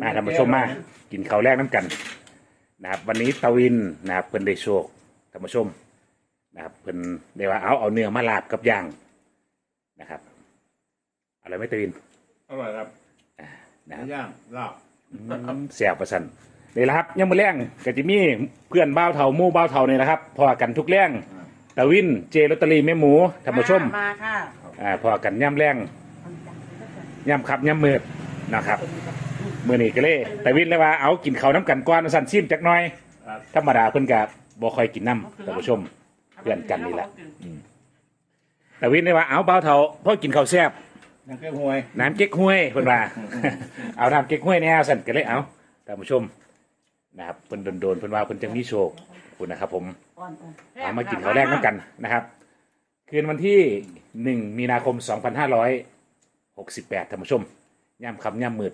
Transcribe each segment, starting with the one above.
มาท่านผู้ชมมากินข้าวแรกน้ำกันนะครับวันนี้ตะวินนะครับเพิ่นได้โชคท่านผู้ชมนะครับเพิ่นได้ว่าเอาเอาเนื้อมาลาบกับย่างนะครับอะไรไหม่ตะวินอร่อยครับนะครับย่างลาบเสียประสันนี่แหละครับยังมือแรงก็จะมีเพื่อนบ้าวเถาหมู่บ้าวเถาเนี่ยนะครับพอกันทุกแรงตะวินเจลอตเตอรี่แม่หมูท่านผู้ชมมาค่ะอ่าพอกันย่ำแรงย่ำขับย่ำมืดนะครับ มือนี้ก็เลยตะวินเลยว่าเอากินข้าวน้ำกันก้อนสั่นซิมจักหน่อย ครับธรรมดาเพิ่นกับบ่ค่อยกินน้ำท่านผู้ชม เพื่อนกันนี่แหละแต่วินได้ว่าเอาเบาเถาพ่อกินข้าวแซ่บน้ำเกลือหวย น้ำเก๊กห้วยเพิ่นว่า เอาน้ำเก๊กห้วยแนวสั่นกันเลยเอาท่านผู้ชมนะครับเพิ่นโดนๆเพิ่นว่าเพิ่นจะมีโชคขอบคุณนะครับ ผมเอามากินข้าวแรกน้ำกันนะครับ คืนวันที่หนึ่งมีนาคมสองพันห้าร้อยหกสิบแปดท่านผู้ชมย่ำคำย่ำมืด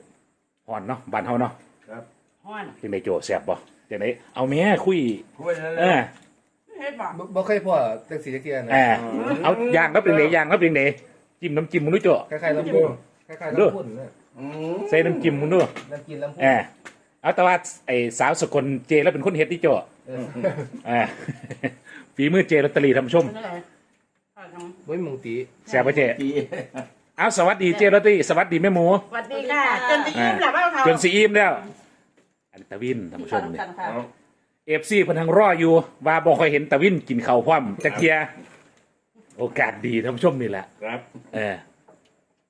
ห่อนเนาะบ้านเฮาเนาะครับห้อนจังไดโจแซ่บบ่จังไดเอาแม่คุยคุยนั่นแหเอละอเฮ็ดบ่บ่บ่เคยพ่อจังสีจักเทียนะเออเอาย่างแล้วเป็นไดย่างแล้วเป็นไดจิ้มน้ำจิ้มมึงด้วยโจคล้ายๆลำพูนคล้ายๆดูลำพูนนะอืมใส่น้ำจิ้มมึงด้วยน้ำกินลำพูนเออเอาแต่ว่าไอ้สาวสกลเจแล้วเป็นคนเฮ็ดที่โจเออเออฝีมือเจลอตเตอรี่ท่านผู้ชมเป็นอะไรข้าวทบ่มีหมองตีแซ่บปะเจปี เอาสวัสดีเจลอตเตอรี่สวัสดีแม่หมูำสวัสดีค่ะจนจะยิ้มแหละบ้าเขาจนสีอิ่มแล้ว อันตะวินท่านผู้ชมเนี่ยค่ะเอาเอฟซีเพิ่นทางรออยู่ว่าบ่ค่อยเห็นตะวินกินข้าวพร้อมจักเทียโอกาสดีท่านผู้ชมนี่แหละครับ เออ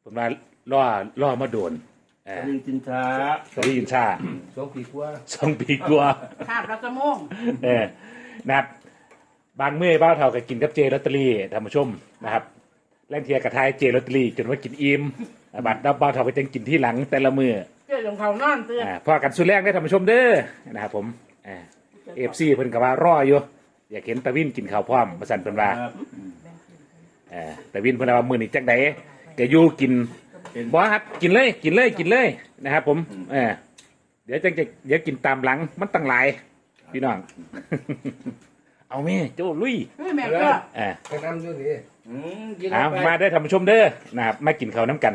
เพิ่นว่าล่อล่อมาโดนเออลิงจินช้าได้ยินชาสองปีกว่าสองปีกว่าข้าวปลาสมงเออนะครับบางเมื่อบ้าวเท่ากับกินกับเจลอตเตอรี่ท่านผู้ชมนะครับ แล่นเทียกระทายเจลอตเตอรี่จนว่ากินอิ่มอ่าบัดดับบ้าวเท่าก็จังกินที่หลังแต่ละมือเจ้าหลงเขานอนเตือนอ่าพอกันสุดแรกได้ท่านผู้ชมเด้อนะครับผมเอฟซีเพิ่นก็ว่ารออยู่อยากเห็นตะวินกินข้าวพร้อมมาสั่นเพิ่นว่าครับเออตะวินเพิ่นว่ามื้อนี้จังไดก็อยู่กินบ่ครับกินเลยกินเลยกินเลยนะครับผมเออเดี๋ยวจังจะเดี๋ยวกินตามหลังมันตั้งหลายพี่น้อง เอาแม่โจ้ลุยเฮ้ยแม่ก็เออไปน้ำอยู่นี่ อืมกินเอาเข้าไปมาได้อท่านผู้ชมเด้อนะครับมากินข้าวน้ำกัน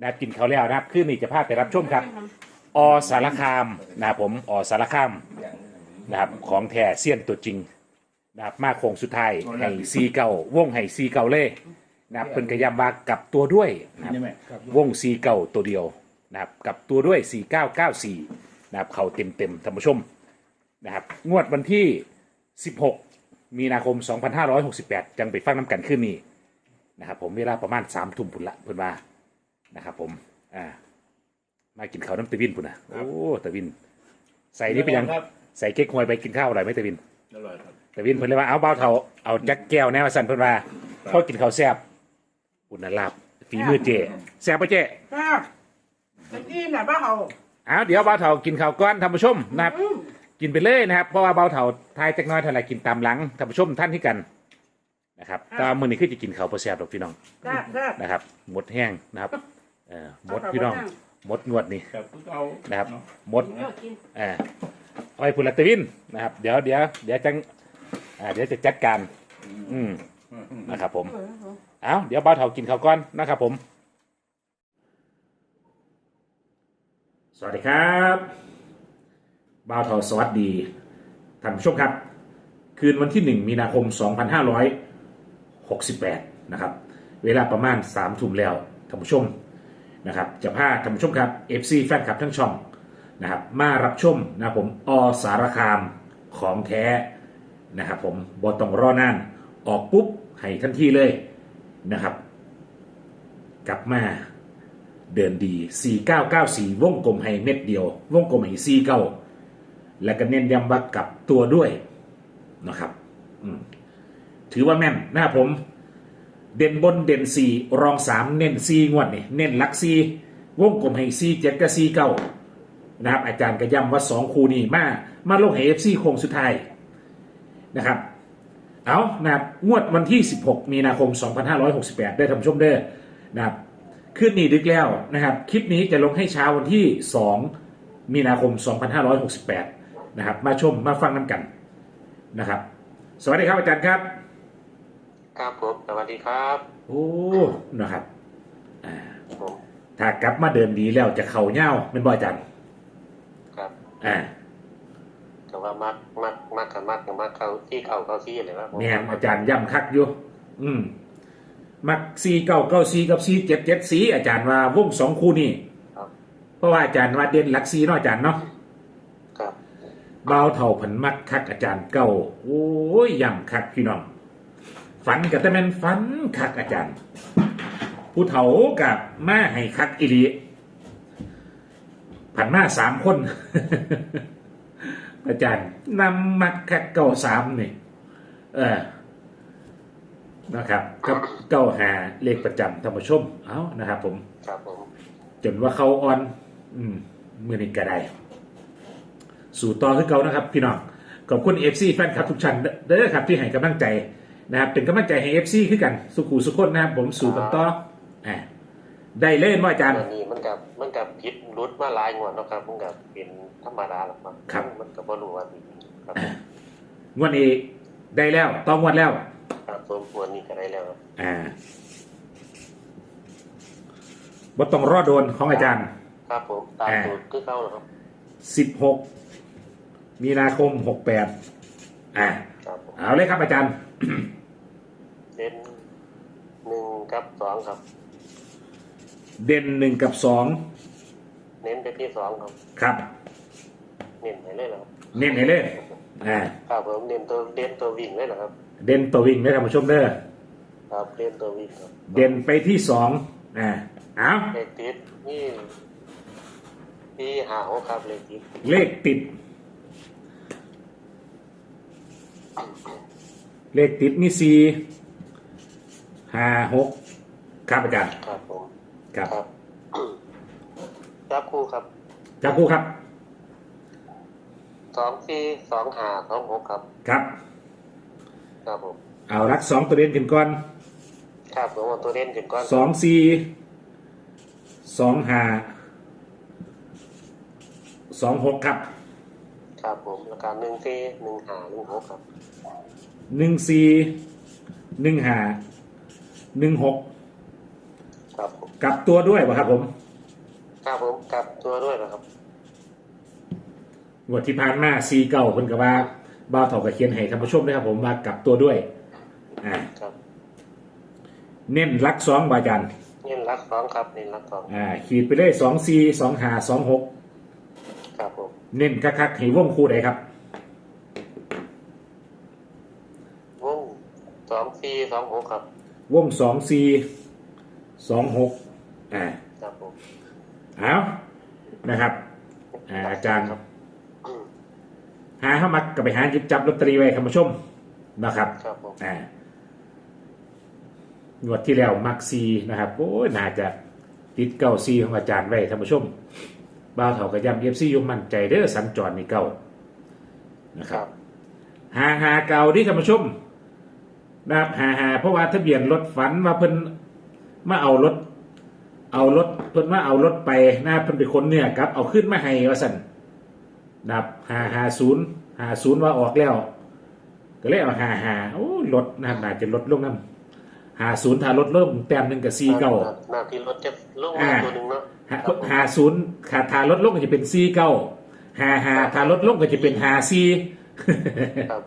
นะครับกินข้าวแล้วนะครับคืนนี้จะพาไปรับชมครับ อสารคามนะครับผมอสารคามนะครับของแท้เซียนตัวจริงนะครับมาโค้งสุดท้ายให้ซีเก่าวงให้ซีเก่าเลยนะครับเป็นกระยำว่ากลับตัวด้วยนะครับนี่ไหมวงซีเก่าตัวเดียวนะครับกลับตัวด้วย 4994 นะครับเขาเต็มเต็มๆท่านผู้ชมนะครับงวดวันที่ 16 มีนาคม 2568 จังไปฟังน้ำกันขึ้นนี้นะครับผมเวลาประมาณ3ทุ่มพุ่นละเพิ่นว่านะครับผมอ่ามากินข้าวน้ำตะวินปุ่นนะโอ้ตะวิน ใส่นี่เป็นยังครับ ใส่เก๊กฮวยไปกินข้าวอะไรไหมตะวินอร่อยครับ ตะวินเพิ่นเลยว่าเอาเบ้าเถาเอาจักแก้วแนวสันเพิ่นว่าพอกินข้าวแซ่บอุ่นน่ะลาบฝีมือเจแซ่บปะเจครับจะยิ้มแหละบ้าเขาเอาเดี๋ยวเบ้าเถากินข้าวก้อนท่านผู้ชมนะครับ อืม กินไปเลยนะครับ เพราะว่าเบ้าเถาทายจักหน้อยเท่าไหร่กินตามหลังท่านผู้ชมท่านที่กันนะครับแตว่ามื้อนี้คือจะกินข้าวบ่แซ่บดอกพี่น้องแซ่บแซ่บนะครับ หมดแห้งนะครับเอ่อหมดพี่น้องหมดงวดนี่ครับเอานะครับหมดเดี๋ยวกินอ่าเอาไปพุลตวินนะครับ เดี๋ยวเดี๋ยวเดี๋ยวจังอ่าเดี๋ยวจะจัดการ อืมนะครับผม เอาเดี๋ยวบ้าวเถากินข้าวก้อนนะครับผม สวัสดีครับ บ้าวเถาสวัสดีท่านผู้ชมครับ คืนวันที่หนึ่งมีนาคม 2568 นะครับ เวลาประมาณ3ามทุ่มแล้วท่านผู้ชมนะครับจะพาท่านผู้ชมครับ FC แฟนคลับทั้งช่องนะครับมารับชมนะผมอสารคามของแท้นะครับผมบอต้องรอนานออกปุ๊บให้ทันทีเลยนะครับ กลับมาเดินดี 4994 วงกลมให้เม็ดเดียว วงกลมให้49 และก็เน้นย้ำว่ากลับตัวด้วยนะครับถือว่าแม่นนะครับผม เด่นบนเด่น4รอง3เน้น4งวดนี่เน้นลัก4วงกลมให้4 7กับ4 9นะครับ อาจารย์ก็ย้ำว่าสองคู่นี้มา มาลงให้เอฟซีโค้งสุดท้ายนะครับเอานะครับงวดวันที่ 16 มีนาคม 2568 ได้ทำชมเด้อนะครับขึ้นนี้ดึกแล้วนะครับ คลิปนี้จะลงให้เช้าวันที่ 2 มีนาคม 2568 นะครับ มาชมมาฟังน้ำกันนะครับ สวัสดีครับอาจารย์ครับ ครับผมสวัสดีครับ โอ้นะครับอ่าผมมถ้ากลับมาเดินดีแล้วจะเข่าเง่าเป็นบ่อาจารย์ครับอ่าแต่ว่ามักมักมักกับมักกับมักเขาที่เขาเขาที่เลยว่าผมแม่นอาจารย์ย้ำคักอยู่อืมมักซีเก้าเก้าซีกับซีเจ็ดเจ็ดสีอาจารย์ว่าวงสองคู่นี่ครับเพราะว่าอาจารย์ว่าเด่นหลักซีเนาะอาจารย์เนาะครับเบาวเท่าผันมักคักอาจารย์เก้าโอ้ยย้ำคักพี่น้อง ฝันกับแต่แม่นฝันคักอาจารย์ ผู้เฒ่ากับมาให้คักอีหลีผันมาสามคน อาจารย์นำมักคักเก้าสามนี่ เออนะครับกับเก้าหาเลขประจำธรรมชม เอานะครับผม ครับผม จนว่าเขาออน อืมมือนี้ก็ได้ สู่ต่อคือเก่านะครับ พี่น้องขอบคุณเอฟซีแฟนคลับทุกท่านเด้อครับที่ให้กำลังใจนะครับเป็นกำลังใจให้เอฟซีคือกัน สุขูสุขคนนะครับ ผมสู่กันต่ออ่าได้เล่นว่าอาจารย์อันนี้มันกับมันกับพิษรุดมาหลายงวดเนาะครับมันกับเป็นธรรมดาหรอกครับครับมันกับบรู้ว่าดีครับงวันนี้ได้แล้วต้องงวันแล้วครับสมควรนี่ก็ได้แล้วครับอ่าบ่ต้องรอโดนของอาจารย์ ครับผมตามอ่าสูตรคือเข้าแล้วครับสิบหก มีนาคมหกแปดอ่าครับผมเอาเลยครับอาจารย์เล่นหนึ่งกับสองครับ เด่นหนึ่งกับสองเน้นไปที่สองครับ ครับ เน้นไปเลยเหรอครับเน้นให้เลยอ่าครับผมเน้นตัวเน้นตัววิ่งเลยเหรอครับ เด่นตัววิ่งเลยท่านผู้ชมเด้อครับเน้นตัววิ่งครับเด่นไปที่สองอ่าเอาเลขติดนี่ที่หาหกครับเลขติดเลขติด เลขติดมีสี่ห้าหกครับอาจารย์ครับผมครับครับจับคู่ครับจับคู่ครับ สองสี่สองหาสองหกครับ ครับ ครับผมเอารักสองตัวเด่นขึ้นก่อนครับผมเอาตัวเล่นขึ้นก่อนสองสี่สองห้าสองหกครับ ครับผมราคาหนึ่งสี่หนึ่งหาหนึ่งหกครับหนึ่งสี่หนึ่งห้าหนึ่งหกครับผมกลับตัวด้วยป่ะครับผมครับผมกลับตัวด้วยนะครับงวดที่ผ่านมาซีเก่าเพิ่นก็ว่าบ้าวเถากับเขียนให้ท่านผู้ชมด้วยครับผมว่ากลับตัวด้วยอ่าครับเน้นรักสองบาอาจันเน้นรักสองครับเน้นรักสองอ่าขีดไปเลยสองสี่สองห้าสองหกครับผมเน้นคักๆให้วงคู่ใดครับ วงสองสี่สองหกครับวงสองสี่สองหกอ่าครับผมเอานะครับอ่าอาจารย์ครับหาเข้ามาก็ไปหาหยิบจับลอตเตอรี่ไว้ท่านผู้ชมนะครับครับผมอ่างวดที่แล้วมักซีนะครับโอ้ยน่าจะติดเก้าซีของอาจารย์ไว้ท่านผู้ชม บ่าวเถากระยำเอฟซียุ่มั่นใจเด้อสัญจรในเก้านะครับ หาหาเก่าที่ท่านผู้ชมนะครับหาหาเพราะว่าทะเบียนรถฝันว่าเพิ่นมาเอารถ เอารถเพิ่นมาเอารถไปนะเพิ่นไปขนเนี่ยครับ เอาขึ้นมาให้ว่าสั่นนะครับหาหาศูนย์หาศูนย์ว่าออกแล้ว ก็เลยเอาหาหาโอ้ลดนะครับน่าจะลดลงน้ำ หาศูนย์ถ้าลดลงแต้มหนึ่งกับซีเก้าหน้าที่รถจะลงอ่ามาตัวหนึ่งเนาะหาครับผมหาศูนย์ขาถ้าลดลงก็จะเป็นซีเก้าหาหาถ้าลดลงก็จะเป็นหาซีครับ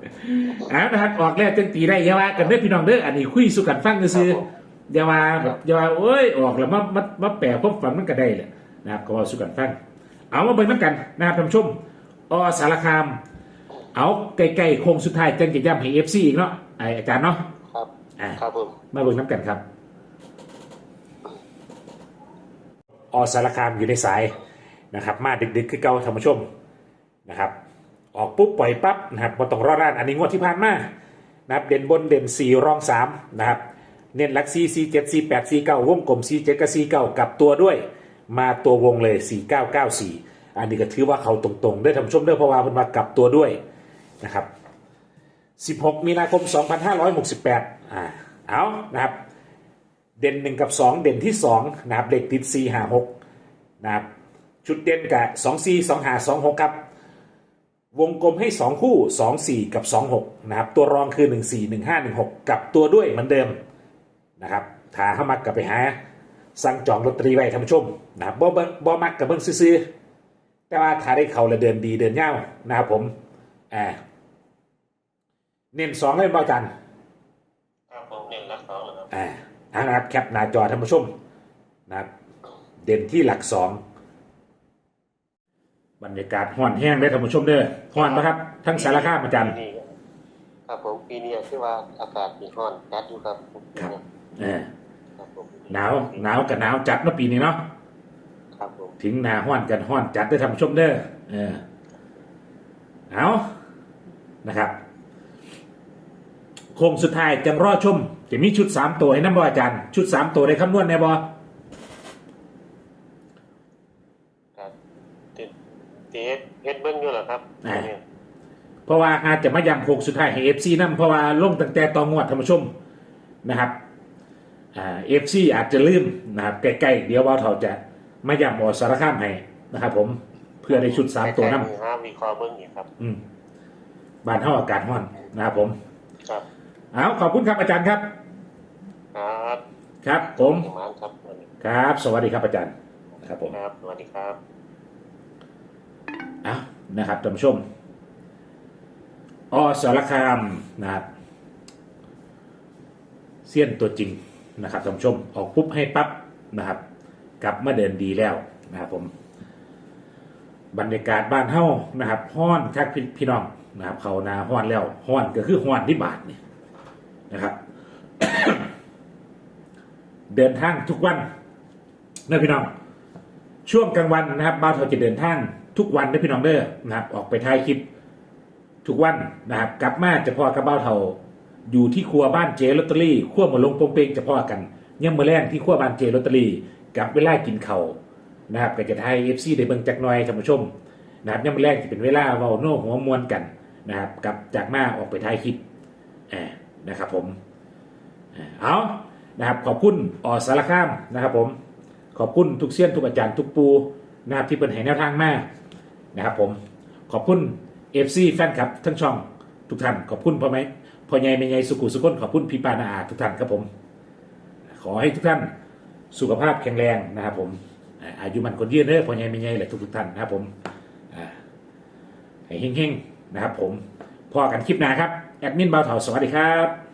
อ่านะครับออกแล้วจังตีได้อยาว่ากันเด้อพี่น้องเด้ออันนี้คุยสุกันฟังซื้อครับผมๆอย่าว่าแบบอย่าว่าโอ้ยออกแล้วมามามาแปลความฝันมันก็ได้แหละนะครับก็ว่าสุกันฟัง เอามาเบิ่งน้ำกันนะครับท่านผู้ชมอสารคาม เอาใกล้ๆโค้งสุดท้ายจังจะย้ำให้เอฟซีอีกเนาะไออาจารย์เนาะครับ อ่าครับผมมาเบิ่งน้ำกันครับ อสารคามอยู่ในสายนะครับ มาดึกๆคือเก่าท่านผู้ชมนะครับ ออกปุ๊บปล่อยปั๊บนะครับบนต้องรอด้าน อันนี้งวดที่ผ่านมานะครับเด่นบนเด่นสี่รองสามนะครับ เน้นหลักซีซีเจ็ดซีแปดซีเก้าวงกลมซีเจ็ดกับซีเก้ากลับตัวด้วย มาตัววงเลยสี่เก้าเก้าสี่อันนี้ก็ถือว่าเขาตรงๆได้อท่านผู้ชมเด้อเพราะว่ามันมากลับตัวด้วยนะครับ 16 มีนาคม 2568 อ่า เอานะครับ เด่น 1 กับ 2 เด่นที่ 2 นะครับ เลขติด 4 5 6 นะครับ ชุดเด่นกับ 2 4 2 5 2 6 ครับ วงกลมให้ 2 คู่ 2 4 กับ 2 6 นะครับ ตัวรองคือ 1 4 1 5 1 6 กับตัวด้วยเหมือนเดิม นะครับถ้าเข้ามากับไปหา สั่งจองลอตเตอรี่ไว้ท่านผู้ชม นะครับบ่บ่มักกับเบิ่งซื้อแต่ว่าถ้าได้เขาละเดินดีเดินยาวนะครับผม อ่า เน้นสองเลยบ่อาจารย์ครับผมเน้นรักสองเลยครับอ่าเอานะครับแคปหน้าจอท่านผู้ชมนะครับเด่นที่หลักสองบรรยากาศห้อนแห้งได้อท่านผู้ชมเด้อห้อนนะครับ ทั้งสารคามอาจารย์ปีนี้ครับผมปีนี้ที่ว่าอากาศมีร้อนจัดอยู่ครับครับเออครับผมหนาวหนาวกับหนาวจัดเนาะปีนี้เนาะครับผมถึงหนาห้อนกันห้อนจัดได้อท่านผู้ชมเด้อเออเอานะครับ โค้งสุดท้ายจังรอชม จะมีชุดสามตัวให้น้ำบออาจารย์ ชุดสามตัวได้คำนวณในบอครับติดติดเฮ็ดเบิ้งอยู่เหรอครับเพราะว่าอาจจะมาย้ำโค้งสุดท้ายให้เอฟซีนั่เพราะว่าลงตั้งแต่ตองวดท่านผู้ชมนะครับอ่าเอฟซีอาจจะลืมนะครับใกล้ๆเดี๋ยวว่าเขาจะมาย้ำออสารข้ามให้นะครับ ผมเพื่อได้ชุดสามตัวนั่ห้ามวิเคราะห์เบิ้งอีกครับ อืมบานเท่าอากาศห้อนนะครับผมครับ เอาขอบคุณครับอาจารย์ครับ ครับครับผมประมาณครับวันนี้ครับ สวัสดีครับอาจารย์ครับผมครับสวัสดีครับ เอานะครับท่านผู้ชมอสารคามนะครับเสี้ยนตัวจริงนะครับท่านผู้ชมออกปุ๊บให้ปั๊บนะครับ กลับมาเดินดีแล้วนะครับผมบรรยากาศบ้านเฮ้านะครับห้อนคักพี่พี่น้องนะครับเขานาห้อนแล้วห้อนก็คือห้อนที่บาทนี่ นะครับ เดินทางทุกวันนะพี่น้อง ช่วงกลางวันนะครับบ้านเราจะเดินทางทุกวันนะพี่น้องเด้อนะครับ ออกไปถ่ายคลิปทุกวันนะครับ กลับมาจะพอกับบ้านเราอยู่ที่ครัวบ้านเจลอตเตอรี่ขั้วมาลงโปงเปงจะพอกันยังมือแรงที่ครัวบ้านเจลอตเตอรี่กับเวลากินเขานะครับก็จะไทยเอฟซีได้เบิ่งจักหน่อยท่านผู้ชมนะครับยังมือแรงจะเป็นเวลาเว้าโน่หัวมวนกันนะครับกับจากมาออกไปถ่ายคลิปแอบ นะครับผมเอานะครับขอบคุณออสารคามนะครับผมขอบคุณทุกเสี้ยนทุกอาจารย์ทุกปูนะครับที่เป็นให้แนวทางมากนะครับผมขอบคุณเอฟซีแฟนคลับทั้งช่องทุกท่านขอบคุณพ่อแม่พ่อใหญ่แม่ใหญ่สุขุสุขนขอบคุณพี่ปานาอาทุกท่านครับผม ขอให้ทุกท่านสุขภาพแข็งแรงนะครับผมอายุมันคนยืนเด้อพ่อใหญ่แม่ใหญ่แหละทุกทุกท่านนะครับผมให้เฮงๆนะครับผมพอกันคลิปหน้าครับ แอดมินบ่าวเถาสวัสดีครับ